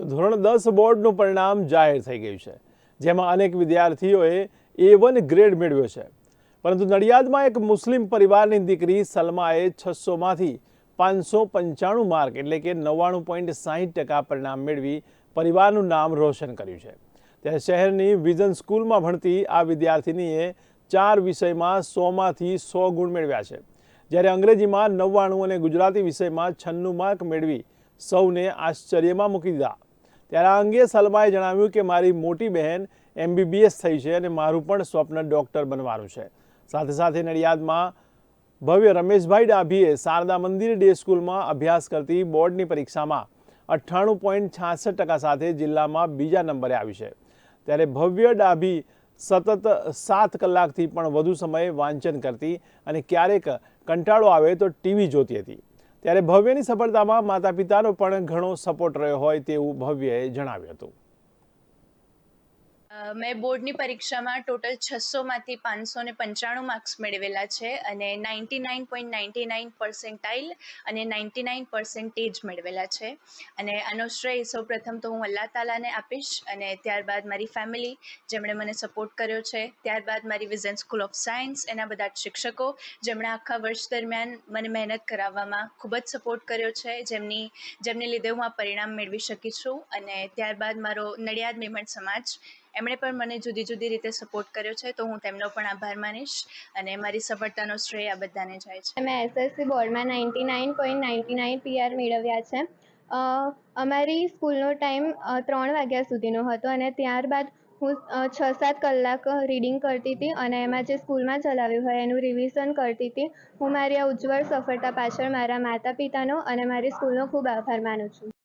તો ધોરણ દસ બોર્ડનું પરિણામ જાહેર થઈ ગયું છે. જેમાં અનેક વિદ્યાર્થીઓએ એ વન ગ્રેડ મેળવ્યો છે. પરંતુ નડિયાદમાં એક મુસ્લિમ પરિવારની દીકરી સલમાએ છસોમાંથી પાંચસો પંચાણું માર્ક એટલે કે નવ્વાણું પોઈન્ટ સાહીઠ ટકા પરિણામ મેળવી પરિવારનું નામ રોશન કર્યું છે. ત્યારે શહેરની વિઝન સ્કૂલમાં ભણતી આ વિદ્યાર્થિનીએ ચાર વિષયમાં સોમાંથી સો ગુણ મેળવ્યા છે. જ્યારે અંગ્રેજીમાં નવ્વાણું અને ગુજરાતી વિષયમાં છન્નું માર્ક મેળવી સૌને આશ્ચર્યમાં મૂકી દીધા. ત્યારે આ અંગે સલમાએ જણાવ્યું કે મારી મોટી બહેન એમબીબીએસ થઈ છે અને મારું પણ સ્વપ્ન ડૉક્ટર બનવાનું છે. સાથે સાથે નડિયાદમાં ભવ્ય રમેશભાઈ ડાભીએ શારદા મંદિર ડે સ્કૂલમાં અભ્યાસ કરતી બોર્ડની પરીક્ષામાં અઠ્ઠાણું પોઈન્ટ છાસઠ ટકા સાથે જિલ્લામાં બીજા નંબરે આવી છે. ત્યારે ભવ્ય ડાભી સતત સાત કલાકથી પણ વધુ સમય વાંચન કરતી અને ક્યારેક કંટાળો આવે તો ટીવી જોતી હતી. ત્યારે ભવ્યની સફળતામાં માતા પિતાનો પણ ઘણો સપોર્ટ રહ્યો હોય તેવું ભવ્યએ જણાવ્યું હતું. મેં બોર્ડની પરીક્ષામાં ટોટલ છસોમાંથી પાંચસો ને પંચાણું માર્ક્સ મેળવેલા છે અને ninety nine point ninety nine percentile અને નાઇન્ટી નાઇન પર્સન્ટેજ મેળવેલા છે. અને આનો શ્રેય સૌપ્રથમ તો હું અલ્લાહ તાલાને આપીશ અને ત્યારબાદ મારી ફેમિલી જેમણે મને સપોર્ટ કર્યો છે. ત્યારબાદ મારી વિઝન સ્કૂલ ઓફ સાયન્સ, એના બધા જ શિક્ષકો જેમણે આખા વર્ષ દરમિયાન મને મહેનત કરાવવામાં ખૂબ જ સપોર્ટ કર્યો છે. જેમની, જેમને લીધે હું આ પરિણામ મેળવી શકી છું. અને ત્યારબાદ મારો નડિયાદ મેમણ સમાજ એમણે પણ મને જુદી જુદી રીતે સપોર્ટ કર્યો છે, તો હું તેમનો પણ આભાર માનીશ અને મારી સફળતાનો શ્રેય આ બધાને જાય છે. મેં એસએસસી બોર્ડમાં ninety nine point ninety nine PR મેળવ્યા છે. અમારી સ્કૂલનો ટાઈમ ત્રણ વાગ્યા સુધીનો હતો અને ત્યારબાદ હું છ સાત કલાક રીડિંગ કરતી હતી અને એમાં જે સ્કૂલમાં ચલાવ્યું હોય એનું રિવિઝન કરતી હતી. હું મારી આ ઉજ્જવળ સફળતા પાછળ મારા માતા પિતાનો અને મારી સ્કૂલનો ખૂબ આભાર માનું છું.